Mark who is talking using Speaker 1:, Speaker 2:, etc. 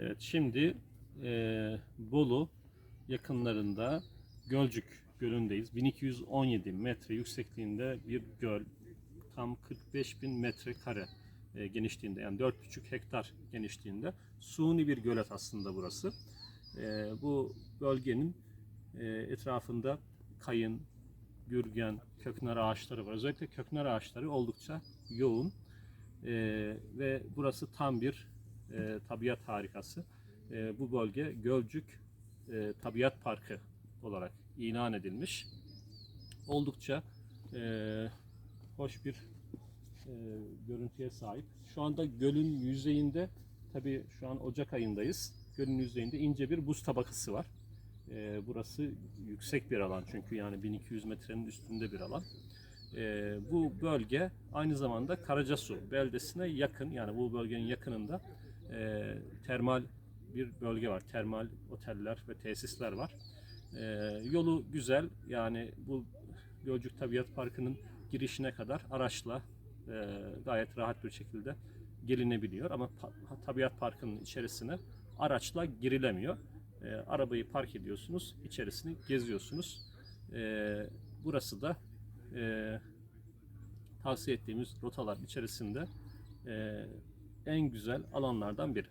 Speaker 1: Evet şimdi e, Bolu yakınlarında Gölcük Gölü'ndeyiz. 1217 metre yüksekliğinde bir göl. Tam 45 bin metrekare e, genişliğinde yani 4,5 hektar genişliğinde. Suni bir gölet aslında burası. E, bu bölgenin e, etrafında kayın, gürgen, köknar ağaçları var. Özellikle köknar ağaçları oldukça yoğun. E, ve burası tam bir e, tabiat harikası. E, bu bölge Gölcük e, Tabiat Parkı olarak ilan edilmiş. Oldukça e, hoş bir e, görüntüye sahip. Şu anda gölün yüzeyinde, tabii şu an Ocak ayındayız. Gölün yüzeyinde ince bir buz tabakası var. E, burası yüksek bir alan çünkü yani 1200 metrenin üstünde bir alan. E, bu bölge aynı zamanda Karacasu beldesine yakın yani bu bölgenin yakınında e, termal bir bölge var. Termal oteller ve tesisler var. E, yolu güzel yani bu Gölcük Tabiat Parkı'nın girişine kadar araçla e, gayet rahat bir şekilde gelinebiliyor ama Tabiat Parkı'nın içerisine araçla girilemiyor. E, arabayı park ediyorsunuz, içerisini geziyorsunuz. E, burası da e, tavsiye ettiğimiz rotalar içerisinde e, en güzel alanlardan biri.